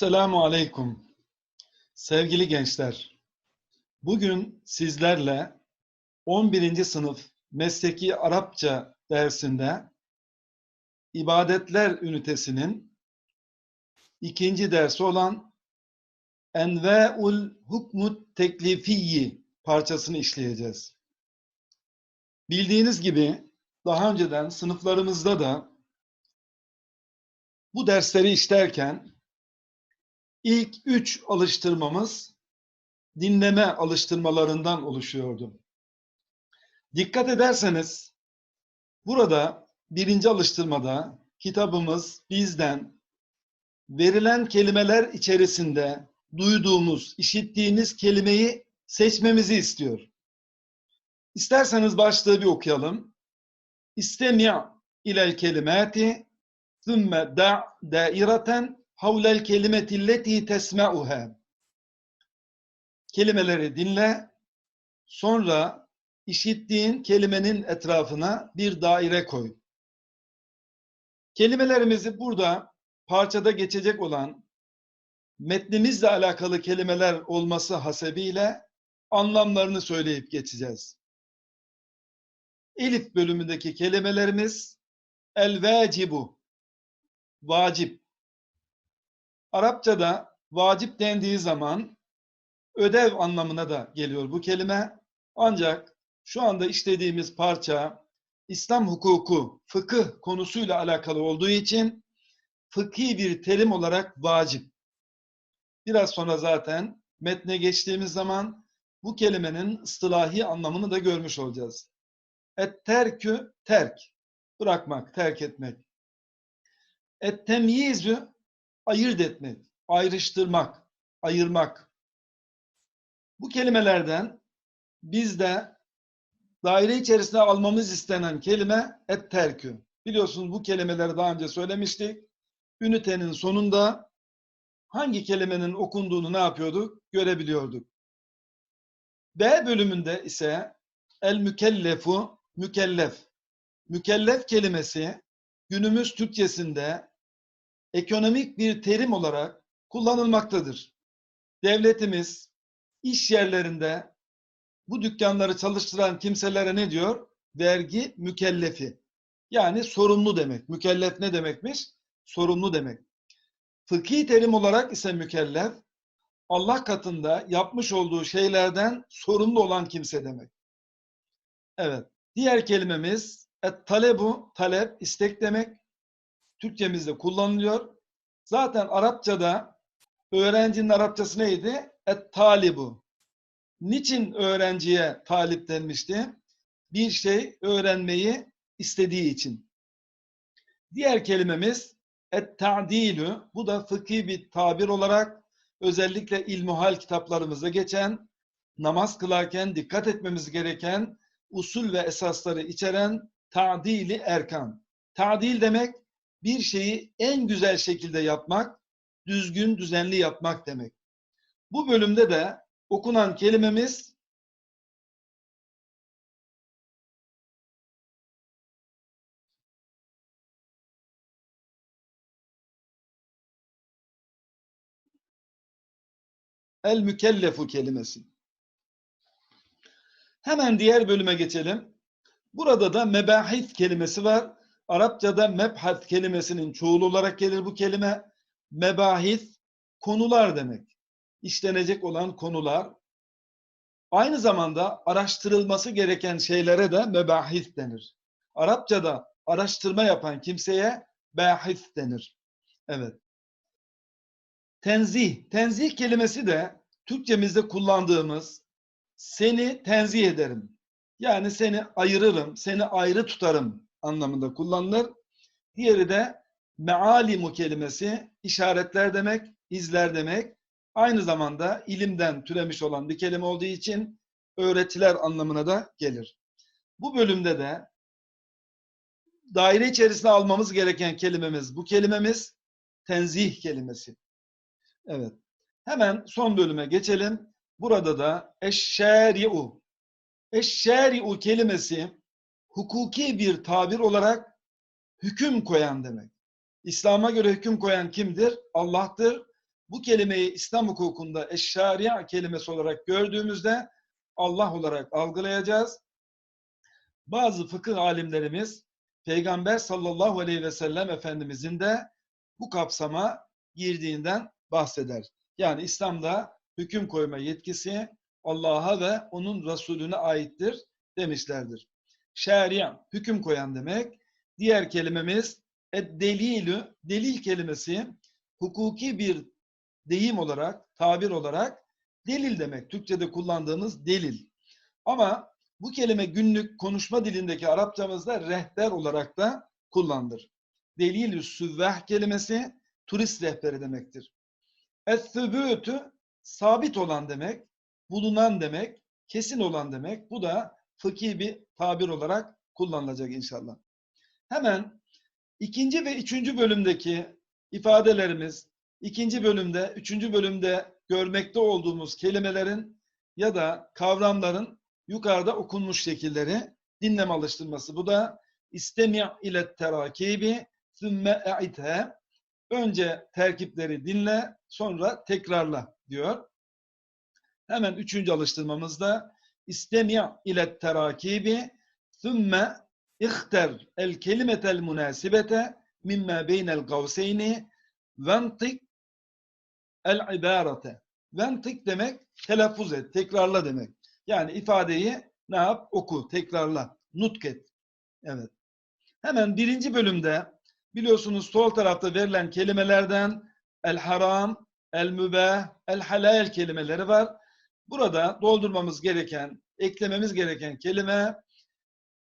Esselamu Aleyküm. Sevgili gençler, bugün sizlerle 11. sınıf mesleki Arapça dersinde ibadetler ünitesinin ikinci dersi olan Enve'ul Hukmut Teklifiyyi parçasını işleyeceğiz. Bildiğiniz gibi daha önceden sınıflarımızda da bu dersleri işlerken İlk üç alıştırmamız dinleme alıştırmalarından oluşuyordu. Dikkat ederseniz burada birinci alıştırmada kitabımız bizden verilen kelimeler içerisinde duyduğumuz, işittiğimiz kelimeyi seçmemizi istiyor. İsterseniz başlığı bir okuyalım. İstemya ilel kelimati thumma da' daireten havlel kelimetilleti tesme'uhe. Kelimeleri dinle, sonra işittiğin kelimenin etrafına bir daire koy. Kelimelerimizi burada parçada geçecek olan metnimizle alakalı kelimeler olması hasebiyle anlamlarını söyleyip geçeceğiz. Elif bölümündeki kelimelerimiz el vacibu vacip Arapçada vacip dendiği zaman ödev anlamına da geliyor bu kelime. Ancak şu anda işlediğimiz parça İslam hukuku, fıkıh konusuyla alakalı olduğu için fıkhi bir terim olarak vacip. Biraz sonra zaten metne geçtiğimiz zaman bu kelimenin ıstılahi anlamını da görmüş olacağız. Et terkü terk, bırakmak, terk etmek. Et temyizü ayırt etmek, ayrıştırmak, ayırmak. Bu kelimelerden bizde daire içerisinde almamız istenen kelime et terkü. Biliyorsunuz bu kelimeleri daha önce söylemiştik. Ünitenin sonunda hangi kelimenin okunduğunu ne yapıyorduk? Görebiliyorduk. B bölümünde ise el mükellefu mükellef. Mükellef kelimesi günümüz Türkçesinde ekonomik bir terim olarak kullanılmaktadır. Devletimiz iş yerlerinde bu dükkanları çalıştıran kimselere ne diyor? Vergi mükellefi. Yani sorumlu demek. Mükellef ne demekmiş? Sorumlu demek. Fıkhi terim olarak ise mükellef, Allah katında yapmış olduğu şeylerden sorumlu olan kimse demek. Evet. Diğer kelimemiz et talebu, talep, istek demek. Türkçemizde kullanılıyor. Zaten Arapçada öğrencinin Arapçası neydi? Et talibu. Niçin öğrenciye talip denmişti? Bir şey öğrenmeyi istediği için. Diğer kelimemiz et-ta'dilü. Bu da fıkhi bir tabir olarak özellikle ilmuhal kitaplarımızda geçen, namaz kılarken dikkat etmemiz gereken usul ve esasları içeren ta'dili erkan. Ta'dil demek bir şeyi en güzel şekilde yapmak, düzgün, düzenli yapmak demek. Bu bölümde de okunan kelimemiz el mükellefu kelimesi. Hemen diğer bölüme geçelim. Burada da mebahis kelimesi var. Arapçada mebhat kelimesinin çoğulu olarak gelir bu kelime. Mebahis konular demek. İşlenecek olan konular. Aynı zamanda araştırılması gereken şeylere de mebahis denir. Arapçada araştırma yapan kimseye bahis denir. Evet. Tenzih. Tenzih kelimesi de Türkçemizde kullandığımız seni tenzih ederim. Yani seni ayırırım, seni ayrı tutarım anlamında kullanılır. Diğeri de mealimu kelimesi işaretler demek, izler demek. Aynı zamanda ilimden türemiş olan bir kelime olduğu için öğretiler anlamına da gelir. Bu bölümde de daire içerisine almamız gereken kelimemiz, bu kelimemiz tenzih kelimesi. Evet. Hemen son bölüme geçelim. Burada da eşşeri'u. Eşşeri'u kelimesi hukuki bir tabir olarak hüküm koyan demek. İslam'a göre hüküm koyan kimdir? Allah'tır. bu kelimeyi İslam hukukunda eşşariya kelimesi olarak gördüğümüzde Allah olarak algılayacağız. Bazı fıkıh alimlerimiz Peygamber sallallahu aleyhi ve sellem Efendimizin de bu kapsama girdiğinden bahseder. Yani İslam'da hüküm koyma yetkisi Allah'a ve onun Resulüne aittir demişlerdir. Şeria, hüküm koyan demek. Diğer kelimemiz delilü, delil kelimesi hukuki bir deyim olarak, tabir olarak delil demek. Türkçe'de kullandığımız delil. Ama bu kelime günlük konuşma dilindeki Arapçamızda rehber olarak da kullanılır. Delilü süvveh kelimesi turist rehberi demektir. Es-sübütü sabit olan demek, bulunan demek, kesin olan demek. Bu da fıkhi bir tabir olarak kullanılacak inşallah. Hemen ikinci ve üçüncü bölümdeki ifadelerimiz, ikinci bölümde, üçüncü bölümde görmekte olduğumuz kelimelerin ya da kavramların yukarıda okunmuş şekilleri dinleme alıştırması. Bu da istemi' ile terakibi sümme e'ithe önce terkipleri dinle sonra tekrarla diyor. Hemen üçüncü alıştırmamızda istemi' ile terakibi sümme ihter el kelimetel münasibete mimma beynel gavseyni ventik el ibarete. Ventik demek telaffuz et, tekrarla demek. Yani ifadeyi ne yap? Oku, tekrarla, nutk et. Evet. Hemen birinci bölümde biliyorsunuz sol tarafta verilen kelimelerden el haram, el mübah, el halal kelimeleri var. Burada doldurmamız gereken, eklememiz gereken kelime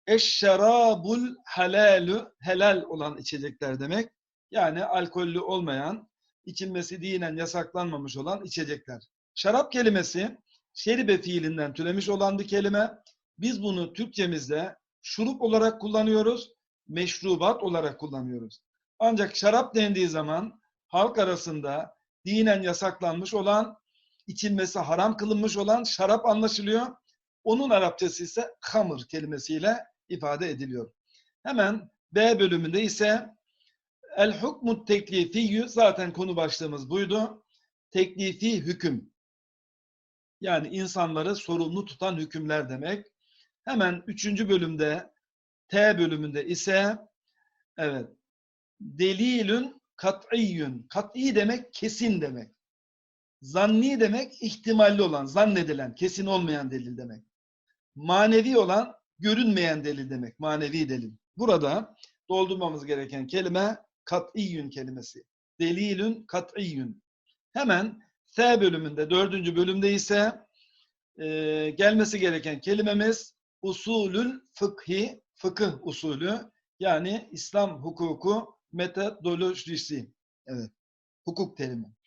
eşşerabul halalü helal olan içecekler demek. Yani alkollü olmayan, içilmesi dinen yasaklanmamış olan içecekler. Şarap kelimesi şeribe fiilinden türemiş olan bir kelime. Biz bunu Türkçemizde şurup olarak kullanıyoruz, meşrubat olarak kullanıyoruz. Ancak şarap dendiği zaman halk arasında dinen yasaklanmış olan, içilmesi haram kılınmış olan şarap anlaşılıyor. Onun Arapçası ise hamır kelimesiyle ifade ediliyor. Hemen B bölümünde ise el hukmu teklifiyyü zaten konu başlığımız buydu. Teklifi hüküm. Yani insanları sorumlu tutan hükümler demek. Hemen üçüncü bölümde T bölümünde ise evet delilün kat'iyyün. Kat'i demek kesin demek. Zanni demek ihtimalli olan, zannedilen, kesin olmayan delil demek. Manevi olan görünmeyen delil demek. Manevi delil. Burada doldurmamız gereken kelime kat'iyyün kelimesi. Delilün kat'iyyün. Hemen S bölümünde, dördüncü bölümde ise e, gelmesi gereken kelimemiz usulül fıkhi, fıkıh usulü. Yani İslam hukuku metodolojisi. Evet. Hukuk terimi.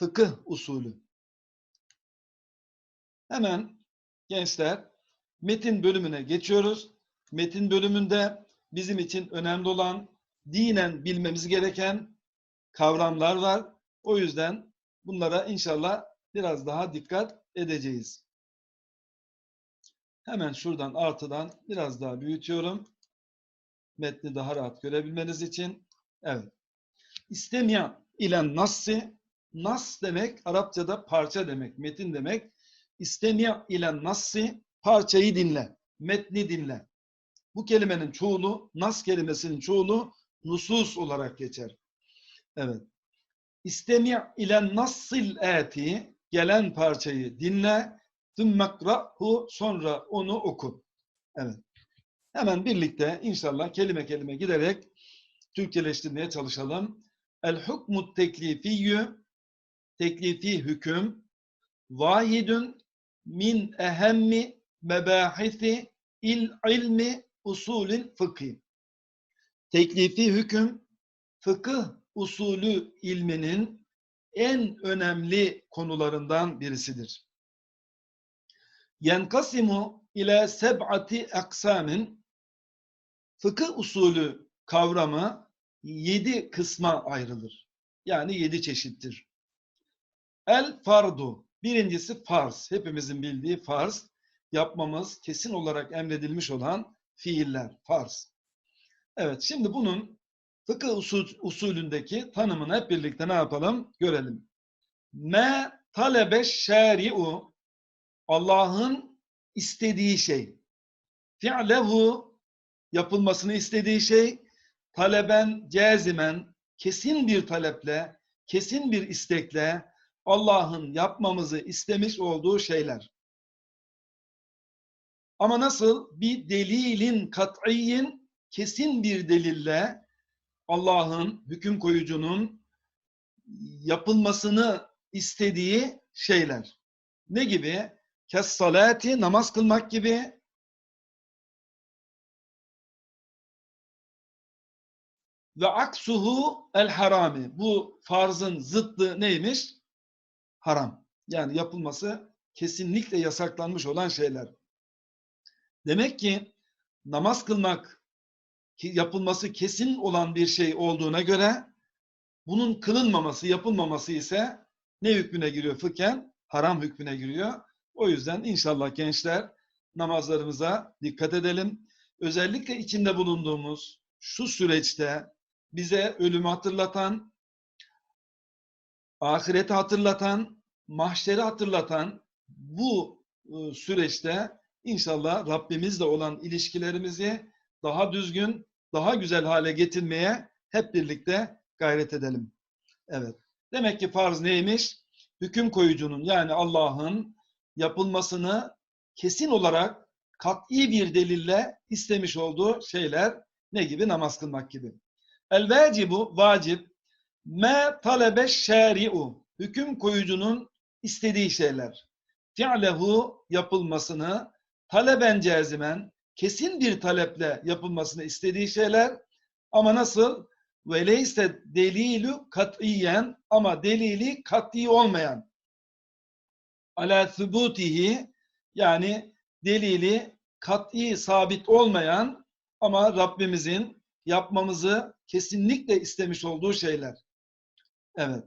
Fıkıh usulü. Hemen gençler metin bölümüne geçiyoruz. Metin bölümünde bizim için önemli olan dinen bilmemiz gereken kavramlar var. O yüzden bunlara inşallah biraz daha dikkat edeceğiz. Hemen şuradan artıdan biraz daha büyütüyorum. Metni daha rahat görebilmeniz için. Evet. İstemiya ile nassi, nas demek Arapçada parça demek, metin demek. İstemiya ile nassi parçayı dinle, metni dinle. Bu kelimenin çoğulu, nas kelimesinin çoğulu nusus olarak geçer. Evet. İstemi' ile nassil eti gelen parçayı dinle tümmekra'hu sonra onu oku. Evet. Hemen birlikte inşallah kelime kelime giderek Türkçeleştirmeye çalışalım. El hukmu teklifiyyü teklifi hüküm vahidun min ehemmi mebahisi il ilmi usulün fıkhi. Teklifi hüküm fıkıh usulü ilminin en önemli konularından birisidir. Yenkasimu ile seb'ati aksamin fıkıh usulü kavramı yedi kısma ayrılır. Yani yedi çeşittir. El fardu. Birincisi farz. Hepimizin bildiği farz. Yapmamız kesin olarak emredilmiş olan fiiller. Farz. Evet şimdi bunun fıkıh usul, usulündeki tanımını hep birlikte ne yapalım? Görelim. Me talebe şari'u Allah'ın istediği şey. Fi'lehu yapılmasını istediği şey. Taleben cezimen kesin bir taleple, kesin bir istekle Allah'ın yapmamızı istemiş olduğu şeyler. Ama nasıl? Bir delilin kat'iyin kesin bir delille Allah'ın, hüküm koyucunun yapılmasını istediği şeyler. Ne gibi? Kes salati, namaz kılmak gibi. Ve aksuhu el harami. Bu farzın zıttı neymiş? Haram. Yani yapılması kesinlikle yasaklanmış olan şeyler. Demek ki namaz kılmak yapılması kesin olan bir şey olduğuna göre bunun kılınmaması, yapılmaması ise ne hükmüne giriyor fıkhen? Haram hükmüne giriyor. O yüzden inşallah gençler namazlarımıza dikkat edelim. Özellikle içinde bulunduğumuz şu süreçte bize ölümü hatırlatan, ahireti hatırlatan, mahşeri hatırlatan bu ıı, süreçte inşallah Rabbimizle olan ilişkilerimizi daha düzgün, daha güzel hale getirmeye hep birlikte gayret edelim. Evet. Demek ki farz neymiş? Hüküm koyucunun yani Allah'ın yapılmasını kesin olarak kat'i bir delille istemiş olduğu şeyler ne gibi? Namaz kılmak gibi. El vacibu vacip me talebe şari'u hüküm koyucunun istediği şeyler. Fi'lehu yapılmasını taleben cezimen kesin bir taleple yapılmasını istediği şeyler ama nasıl? Ve leyse delilu kat'iyen ama delili kat'i olmayan ala thubutihi yani delili kat'i sabit olmayan ama Rabbimizin yapmamızı kesinlikle istemiş olduğu şeyler. Evet.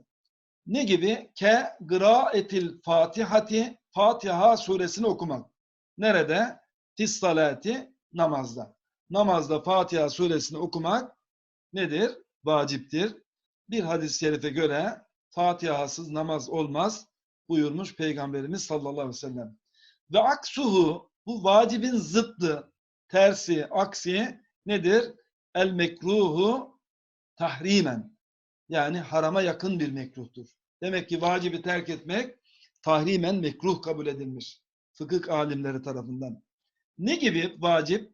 Ne gibi? Ke gıraetil fatihati Fatiha suresini okumak. Nerede? Tis salati namazda. Namazda Fatiha suresini okumak nedir? Vaciptir. Bir hadis-i şerife göre Fatiha'sız namaz olmaz buyurmuş Peygamberimiz sallallahu aleyhi ve sellem. Ve aksuhu bu vacibin zıttı, tersi, aksi nedir? El mekruhu tahrimen. Yani harama yakın bir mekruhtur. Demek ki vacibi terk etmek tahrimen mekruh kabul edilmiş. Fıkıh alimleri tarafından. Ne gibi vacip?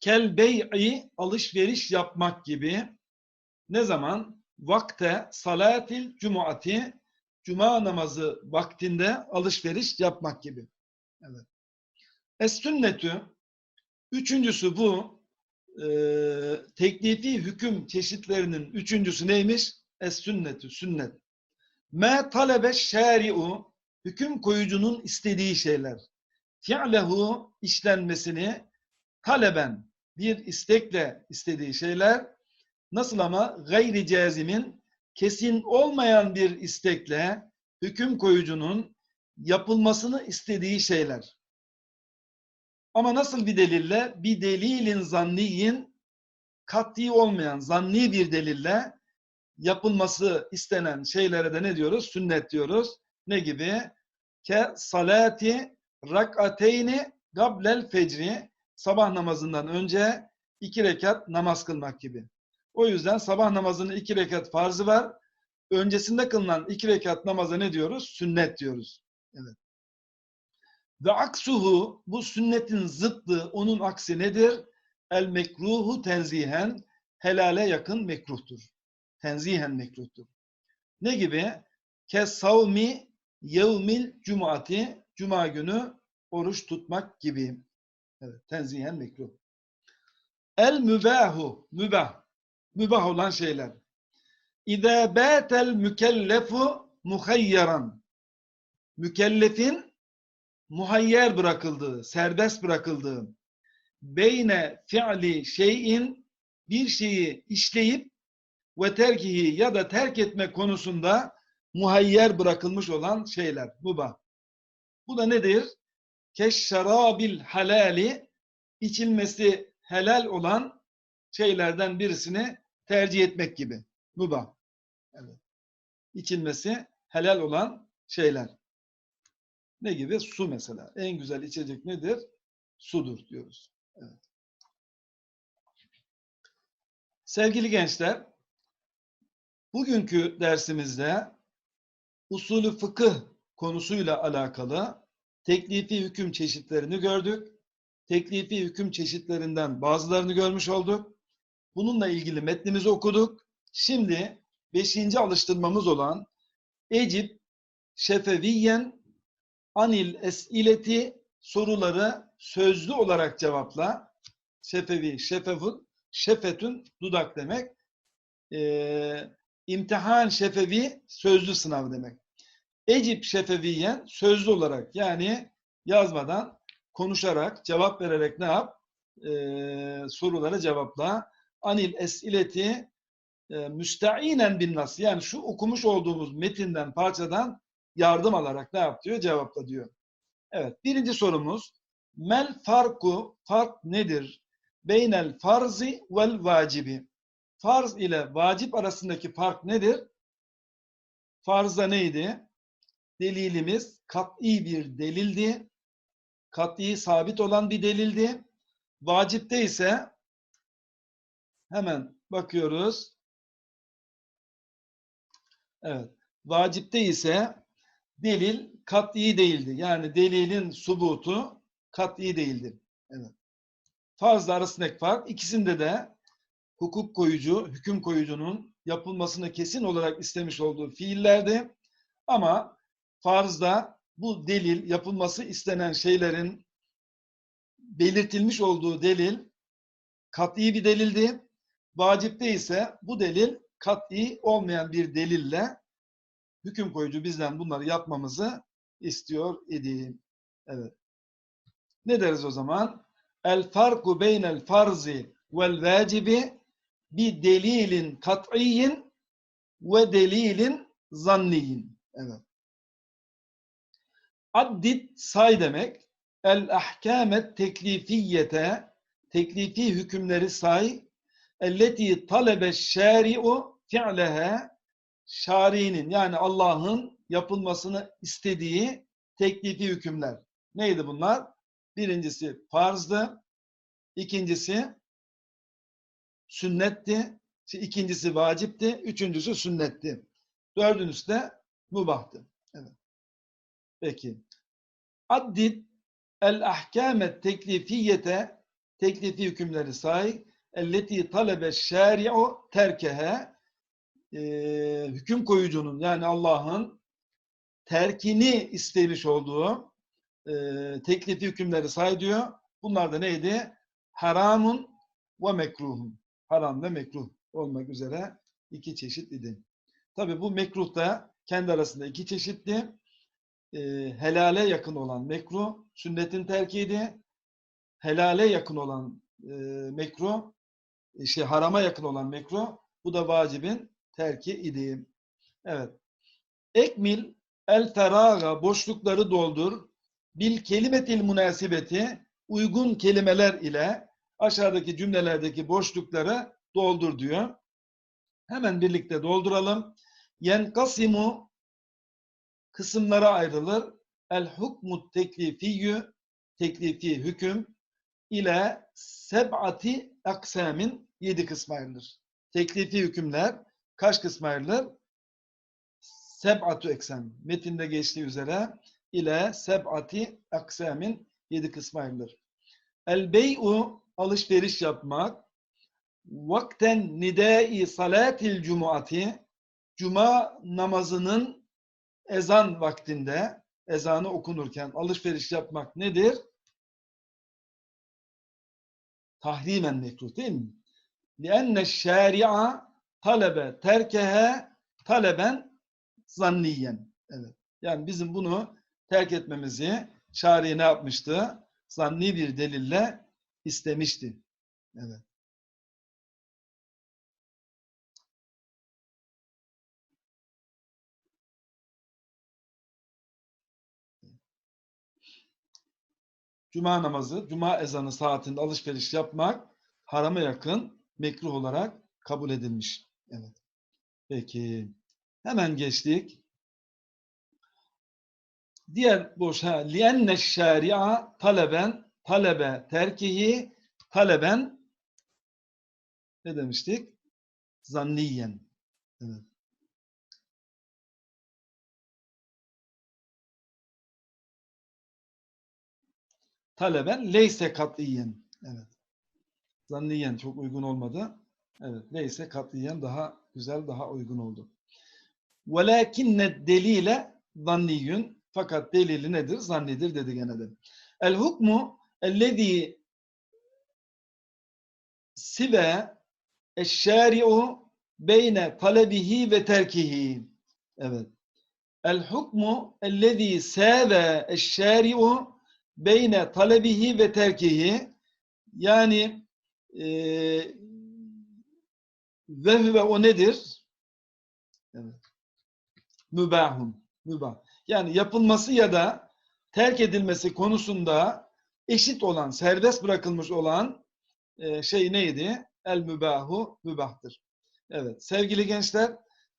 Kel bey'i alışveriş yapmak gibi. Ne zaman? Vakte salatil cumati cuma namazı vaktinde alışveriş yapmak gibi. Evet. Es sünnetü üçüncüsü bu e, teklifi hüküm çeşitlerinin üçüncüsü neymiş? Es sünnetü sünnet. Me talebe şari'u hüküm koyucunun istediği şeyler. Fi'lehu işlenmesini taleben bir istekle istediği şeyler nasıl ama gayri cazimin kesin olmayan bir istekle hüküm koyucunun yapılmasını istediği şeyler. Ama nasıl bir delille? Bir delilin zanniyin kat'i olmayan zanni bir delille yapılması istenen şeylere de ne diyoruz? Sünnet diyoruz. Ne gibi? Ke salati rak'ateyni gablel fecri sabah namazından önce iki rekat namaz kılmak gibi. O yüzden sabah namazının iki rekat farzı var. Öncesinde kılınan iki rekat namaza ne diyoruz? Sünnet diyoruz. Evet. Ve aksuhu bu sünnetin zıttı, onun aksi nedir? El mekruhu tenzihen helale yakın mekruhtur. Tenzihen mekruhtur. Ne gibi? Kes savmi yevmil cumati cuma günü oruç tutmak gibi. Evet, tenzihen mekruh. El mübahu, mübah. Mübah olan şeyler. İzâ bâtel mükellefu muhayyaran. Mükellefin muhayyer bırakıldığı, serbest bırakıldığı, beyne fi'li şeyin bir şeyi işleyip ve terkihi ya da terk etme konusunda muhayyer bırakılmış olan şeyler. Mubah. Bu da nedir? Keşşarabil halali içilmesi helal olan şeylerden birisini tercih etmek gibi. Mubah. Evet. içilmesi helal olan şeyler. Ne gibi? Su mesela. En güzel içecek nedir? Sudur diyoruz. Evet. Sevgili gençler, bugünkü dersimizde usulü fıkıh konusuyla alakalı teklifi hüküm çeşitlerini gördük. Teklifi hüküm çeşitlerinden bazılarını görmüş olduk. Bununla ilgili metnimizi okuduk. Şimdi beşinci alıştırmamız olan Ecip Şefeviyen Anil Esileti soruları sözlü olarak cevapla. Şefevi, şefefun, şefetün dudak demek. Ee, imtihan şefevi sözlü sınav demek. Ecip şefeviyen sözlü olarak yani yazmadan konuşarak, cevap vererek ne yap? Ee, sorulara cevapla. Anil esileti e, müsteinen bin nas. Yani şu okumuş olduğumuz metinden, parçadan yardım alarak ne yap diyor? Cevapla diyor. Evet. Birinci sorumuz. Mel farku, fark nedir? Beynel farzi vel vacibi. Farz ile vacip arasındaki fark nedir? Farzda neydi? Delilimiz kat'i bir delildi. Kat'i sabit olan bir delildi. Vacipte ise hemen bakıyoruz. Evet. Vacipte ise delil kat'i değildi. Yani delilin subutu kat'i değildir. Evet. Farzla arasındaki fark ikisinde de hukuk koyucu, hüküm koyucunun yapılmasını kesin olarak istemiş olduğu fiillerdi. Ama farzda bu delil, yapılması istenen şeylerin belirtilmiş olduğu delil kat'i bir delildi. Vacipte ise bu delil kat'i olmayan bir delille hüküm koyucu bizden bunları yapmamızı istiyor idi. Evet. Ne deriz o zaman? El farku beynel farzi vel vacibi bir delilin kat'iyin ve delilin zanniyin. Evet. Addit say demek. El ahkamet teklifiyete teklifi hükümleri say. Elleti talebe şari'u fi'leha şari'nin yani Allah'ın yapılmasını istediği teklifi hükümler. Neydi bunlar? Birincisi farzdı. ikincisi sünnetti. ikincisi vacipti. Üçüncüsü sünnetti. Dördüncüsü de mubahtı. Evet. Peki. Addid el ahkâmet teklifiyete teklifi hükümleri say. Elleti talebe şari'u terkehe e, hüküm koyucunun yani Allah'ın terkini istemiş olduğu e, teklifi hükümleri say diyor. Bunlar da neydi? Haramun ve mekruhun. Haram ve mekruh olmak üzere iki çeşit idi. Tabi bu mekruh da kendi arasında iki çeşitli. E, helale yakın olan mekruh, sünnetin terkiydi. Helale yakın olan e, mekruh, şey harama yakın olan mekruh, bu da vacibin terki idi. Evet. Ekmil el feraga boşlukları doldur. Bil kelimetil münasibeti uygun kelimeler ile aşağıdaki cümlelerdeki boşlukları doldur diyor. Hemen birlikte dolduralım. Yenkasimu kısımlara ayrılır. El hukmu teklifiyyü teklifi hüküm ile seb'ati aksamin yedi kısma ayrılır. Teklifi hükümler kaç kısma ayrılır? Seb'atu eksem. Metinde geçtiği üzere ile seb'ati aksamin yedi kısma ayrılır. El bey'u alışveriş yapmak. Vakten nidai salatil cumuati cuma namazının ezan vaktinde ezanı okunurken alışveriş yapmak nedir? Tahrimen mekruh değil mi? لِأَنَّ الشَّارِعَ talebe terkehe taleben zanniyen. Evet. Yani bizim bunu terk etmemizi şari ne yapmıştı? Zanni bir delille istemişti. Evet. Cuma namazı, cuma ezanı saatinde alışveriş yapmak harama yakın, mekruh olarak kabul edilmiş. Evet. Peki. Hemen geçtik. Diğer boş ha lienne şeria taleben talebe terkihi taleben ne demiştik? Zanniyen. Evet. Taleben leyse katiyen. Evet. Zanniyen çok uygun olmadı. Evet. Leyse katiyen daha güzel, daha uygun oldu. Velakinne delile zanniyün. Fakat delili nedir? Zannidir dedi gene de. El hukmu ellezî sive eşşâri'u beyne talebihi ve terkihi. Evet. El hukmu ellezî sâve eşşâri'u beyne talebihi ve terkihi. Yani e, ve huve o nedir? Mübahun. Mübah. Yani yapılması ya da terk edilmesi konusunda eşit olan, serbest bırakılmış olan e, şey neydi? El mübahu mübahtır. Evet sevgili gençler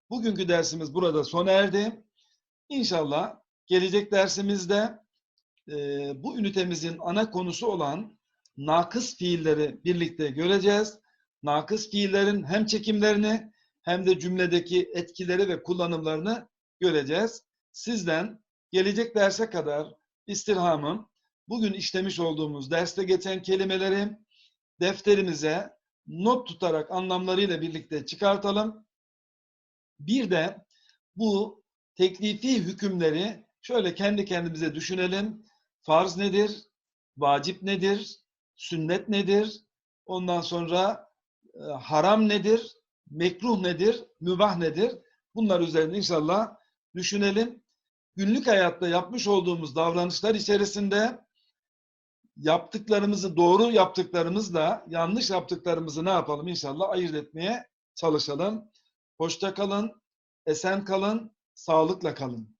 bugünkü dersimiz burada sona erdi. İnşallah gelecek dersimizde e, bu ünitemizin ana konusu olan nakıs fiilleri birlikte göreceğiz. Nakıs fiillerin hem çekimlerini hem de cümledeki etkileri ve kullanımlarını göreceğiz. Sizden gelecek derse kadar istirhamım bugün işlemiş olduğumuz derste geçen kelimeleri defterimize not tutarak anlamlarıyla birlikte çıkartalım. Bir de bu teklifi hükümleri şöyle kendi kendimize düşünelim. Farz nedir? Vacip nedir? Sünnet nedir? Ondan sonra haram nedir? Mekruh nedir? Mübah nedir? Bunlar üzerinde inşallah düşünelim. Günlük hayatta yapmış olduğumuz davranışlar içerisinde yaptıklarımızı doğru yaptıklarımızla yanlış yaptıklarımızı ne yapalım inşallah ayırt etmeye çalışalım. Hoşça kalın, esen kalın, sağlıkla kalın.